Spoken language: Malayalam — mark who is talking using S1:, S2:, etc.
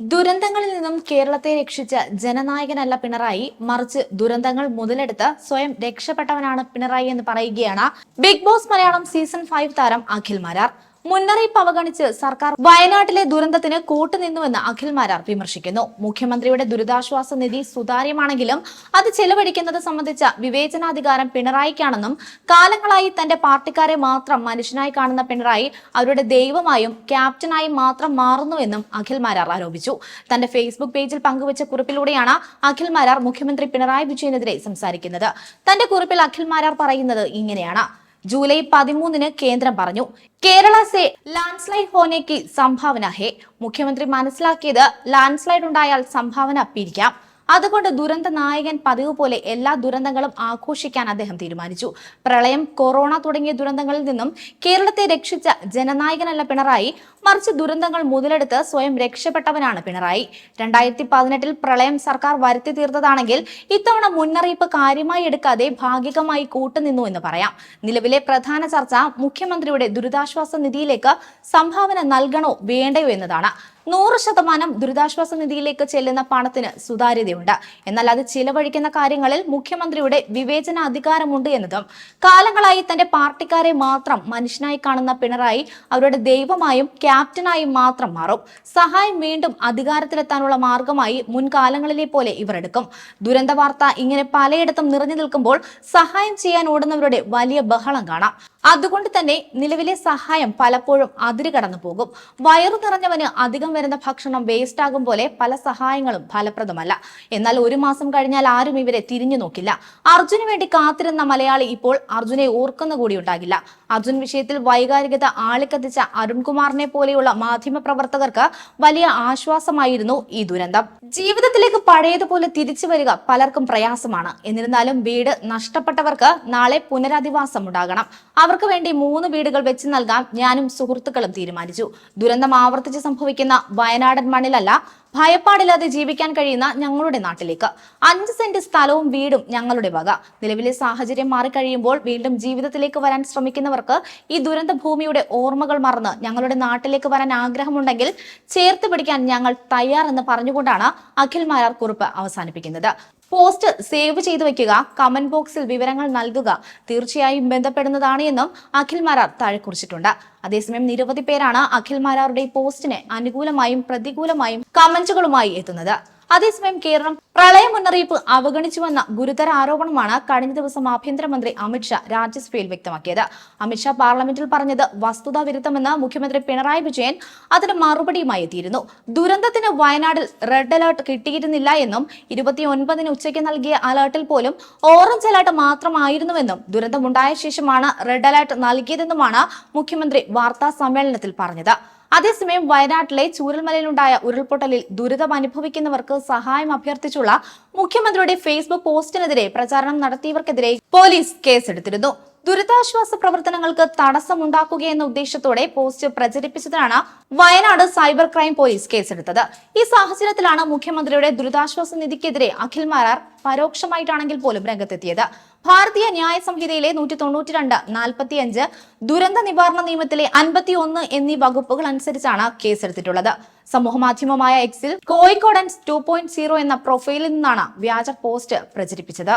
S1: ദുരന്തങ്ങളിൽ നിന്നും കേരളത്തെ രക്ഷിച്ച ജനനായകനല്ല പിണറായി. മറിച്ച് ദുരന്തങ്ങൾ മുതലെടുത്ത് സ്വയം രക്ഷപ്പെട്ടവനാണ് പിണറായി എന്ന് പറയുകയാണ്. Big Boss Malayalam season five താരം അഖിൽ മാരാർ. മുന്നറിയിപ്പ് അവഗണിച്ച് സർക്കാർ വയനാട്ടിലെ ദുരന്തത്തിന് കൂട്ടുനിന്നുവെന്ന് അഖിൽ മാരാർ വിമർശിക്കുന്നു. മുഖ്യമന്ത്രിയുടെ ദുരിതാശ്വാസ നിധി സുതാര്യമാണെങ്കിലും അത് ചെലവഴിക്കുന്നത് സംബന്ധിച്ച വിവേചനാധികാരം പിണറായിക്കാണെന്നും കാലങ്ങളായി തന്റെ പാർട്ടിക്കാരെ മാത്രം മനുഷ്യനായി കാണുന്ന പിണറായി അവരുടെ ദൈവമായും ക്യാപ്റ്റനായും മാത്രം മാറുന്നുവെന്നും അഖിൽ മാരാർ ആരോപിച്ചു. തന്റെ ഫേസ്ബുക്ക് പേജിൽ പങ്കുവച്ച കുറിപ്പിലൂടെയാണ് അഖിൽ മാരാർ മുഖ്യമന്ത്രി പിണറായി വിജയനെതിരെ സംസാരിക്കുന്നത്. തന്റെ കുറിപ്പിൽ അഖിൽ മാരാർ പറയുന്നത് ഇങ്ങനെയാണ്. ജൂലൈ പതിമൂന്നിന് കേന്ദ്രം പറഞ്ഞു. കേരള സെ ലാൻഡ്സ്ലൈഡ് ഹോനേക്ക് സംഭാവന ഹേ. മുഖ്യമന്ത്രി മനസ്സിലാക്കിയത് ലാൻഡ്സ്ലൈഡ് ഉണ്ടായാൽ സംഭാവന പിരിക്കാം. അതുകൊണ്ട് ദുരന്ത നായകൻ പതിവ് പോലെ എല്ലാ ദുരന്തങ്ങളും ആഘോഷിക്കാൻ അദ്ദേഹം തീരുമാനിച്ചു. പ്രളയം കൊറോണ തുടങ്ങിയ ദുരന്തങ്ങളിൽ നിന്നും കേരളത്തെ രക്ഷിച്ച ജനനായകനല്ല പിണറായി. മറിച്ച് ദുരന്തങ്ങൾ മുതലെടുത്ത് സ്വയം രക്ഷപ്പെട്ടവനാണ് പിണറായി. രണ്ടായിരത്തി പതിനെട്ടിൽ പ്രളയം സർക്കാർ വരുത്തി തീർത്തതാണെങ്കിൽ ഇത്തവണ മുന്നറിയിപ്പ് കാര്യമായി എടുക്കാതെ ഭാഗികമായി കൂട്ടുനിന്നു എന്ന് പറയാം. നിലവിലെ പ്രധാന ചർച്ച മുഖ്യമന്ത്രിയുടെ ദുരിതാശ്വാസ നിധിയിലേക്ക് സംഭാവന നൽകണോ വേണ്ടയോ എന്നതാണ്. നൂറ് ശതമാനം ദുരിതാശ്വാസ നിധിയിലേക്ക് ചെല്ലുന്ന പണത്തിന് സുതാര്യതയുണ്ട്. എന്നാൽ അത് ചിലവഴിക്കുന്ന കാര്യങ്ങളിൽ മുഖ്യമന്ത്രിയുടെ വിവേചന അധികാരമുണ്ട് എന്നതും കാലങ്ങളായി തന്റെ പാർട്ടിക്കാരെ മാത്രം മനുഷ്യനായി കാണുന്ന പിണറായി അവരുടെ ദൈവമായും ക്യാപ്റ്റനായും മാത്രം മാറും. സഹായം വീണ്ടും അധികാരത്തിലെത്താനുള്ള മാർഗമായി മുൻകാലങ്ങളിലെ പോലെ ഇവർ എടുക്കും. ദുരന്ത വാർത്ത ഇങ്ങനെ പലയിടത്തും നിറഞ്ഞു നിൽക്കുമ്പോൾ സഹായം ചെയ്യാൻ ഓടുന്നവരുടെ വലിയ ബഹളം കാണാം. അതുകൊണ്ട് തന്നെ നിലവിലെ സഹായം പലപ്പോഴും അതിര് കടന്നു പോകും. വയറു നിറഞ്ഞവന് അധികം വരുന്ന ഭക്ഷണം വേസ്റ്റ് ആകും പോലെ പല സഹായങ്ങളും ഫലപ്രദമല്ല. എന്നാൽ ഒരു മാസം കഴിഞ്ഞാൽ ആരും ഇവരെ തിരിഞ്ഞു നോക്കില്ല. അർജുന് വേണ്ടി കാത്തിരുന്ന മലയാളി ഇപ്പോൾ അർജുനെ ഓർക്കുന്ന കൂടി ഉണ്ടാകില്ല. അർജുൻ വിഷയത്തിൽ വൈകാരികത ആളിക്കത്തിച്ച അരുൺകുമാറിനെ പോലെയുള്ള മാധ്യമ പ്രവർത്തകർക്ക് വലിയ ആശ്വാസമായിരുന്നു ഈ ദുരന്തം. ജീവിതത്തിലേക്ക് പഴയതുപോലെ തിരിച്ചു വരിക പലർക്കും പ്രയാസമാണ്. എന്നിരുന്നാലും വീട് നഷ്ടപ്പെട്ടവർക്ക് നാളെ പുനരധിവാസം ഉണ്ടാകണം. അവർക്ക് വേണ്ടി മൂന്ന് വീടുകൾ വെച്ച് നൽകാൻ ഞാനും സുഹൃത്തുക്കളും തീരുമാനിച്ചു. ദുരന്തം ആവർത്തിച്ച് സംഭവിക്കുന്ന വയനാടൻ മണ്ണിലല്ല ഭയപ്പാടില്ലാതെ ജീവിക്കാൻ കഴിയുന്ന ഞങ്ങളുടെ നാട്ടിലേക്ക്. അഞ്ച് സെന്റ് സ്ഥലവും വീടും ഞങ്ങളുടെ വക. നിലവിലെ സാഹചര്യം മാറിക്കഴിയുമ്പോൾ വീണ്ടും ജീവിതത്തിലേക്ക് വരാൻ ശ്രമിക്കുന്നവർക്ക് ഈ ദുരന്ത ഭൂമിയുടെ ഓർമ്മകൾ മറന്ന് ഞങ്ങളുടെ നാട്ടിലേക്ക് വരാൻ ആഗ്രഹമുണ്ടെങ്കിൽ ചേർത്ത് പിടിക്കാൻ ഞങ്ങൾ തയ്യാറെന്ന് പറഞ്ഞുകൊണ്ടാണ് അഖിൽ മാരാർ കുറിപ്പ് അവസാനിപ്പിക്കുന്നത്. പോസ്റ്റ് സേവ് ചെയ്തു വെക്കുക. കമന്റ് ബോക്സിൽ വിവരങ്ങൾ നൽകുക. തീർച്ചയായും ബന്ധപ്പെടുന്നതാണ് എന്നും അഖിൽ മാരാർ താഴെ കുറിച്ചിട്ടുണ്ട്. അതേസമയം നിരവധി പേരാണ് അഖിൽ മാരാറുടെ പോസ്റ്റിന് അനുകൂലമായും പ്രതികൂലമായും കമന്റുകളുമായി എത്തുന്നത്. അതേസമയം കേരളം പ്രളയ മുന്നറിയിപ്പ് അവഗണിച്ചുവെന്ന ഗുരുതര ആരോപണമാണ് കഴിഞ്ഞ ദിവസം ആഭ്യന്തരമന്ത്രി അമിത്ഷാ രാജ്യസഭയിൽ വ്യക്തമാക്കിയത്. അമിത്ഷാ പാർലമെന്റിൽ പറഞ്ഞത് വസ്തുതാ വിരുദ്ധമെന്ന് മുഖ്യമന്ത്രി പിണറായി വിജയൻ അതിന് മറുപടിയുമായി എത്തിയിരുന്നു. ദുരന്തത്തിന് വയനാടിൽ റെഡ് അലർട്ട് കിട്ടിയിരുന്നില്ല എന്നും ഇരുപത്തിയൊൻപതിന് ഉച്ചയ്ക്ക് നൽകിയ അലർട്ടിൽ പോലും ഓറഞ്ച് അലർട്ട് മാത്രമായിരുന്നുവെന്നും ദുരന്തമുണ്ടായ ശേഷമാണ് റെഡ് അലർട്ട് നൽകിയതെന്നുമാണ് മുഖ്യമന്ത്രി വാർത്താ സമ്മേളനത്തിൽ പറഞ്ഞത്. അതേസമയം വയനാട്ടിലെ ചൂരൽമലയിലുണ്ടായ ഉരുൾപൊട്ടലിൽ ദുരിതം അനുഭവിക്കുന്നവർക്ക് സഹായം അഭ്യർത്ഥിച്ചുള്ള മുഖ്യമന്ത്രിയുടെ ഫേസ്ബുക്ക് പോസ്റ്റിനെതിരെ പ്രചാരണം നടത്തിയവർക്കെതിരെ പോലീസ് കേസെടുത്തിരുന്നു. ദുരിതാശ്വാസ പ്രവർത്തനങ്ങൾക്ക് തടസ്സമുണ്ടാക്കുകയെന്ന ഉദ്ദേശത്തോടെ പോസ്റ്റ് പ്രചരിപ്പിച്ചതിനാണ് വയനാട് സൈബർ ക്രൈം പോലീസ് കേസെടുത്തത്. ഈ സാഹചര്യത്തിലാണ് മുഖ്യമന്ത്രിയുടെ ദുരിതാശ്വാസ നിധിക്കെതിരെ അഖിൽ മാരാർ പരോക്ഷമായിട്ടാണെങ്കിൽ പോലും രംഗത്തെത്തിയത്. ഭാരതീയ ന്യായ സംഹിതയിലെ നൂറ്റി തൊണ്ണൂറ്റി രണ്ട് നാൽപ്പത്തി അഞ്ച് ദുരന്ത നിവാരണ നിയമത്തിലെ അൻപത്തി ഒന്ന് എന്നീ വകുപ്പുകൾ അനുസരിച്ചാണ് കേസെടുത്തിട്ടുള്ളത്. സമൂഹമാധ്യമമായ എക്സിൽ കോഴിക്കോടൻസ് ടു പോയിന്റ് സീറോ എന്ന പ്രൊഫൈലിൽ നിന്നാണ് വ്യാജ പോസ്റ്റ് പ്രചരിപ്പിച്ചത്.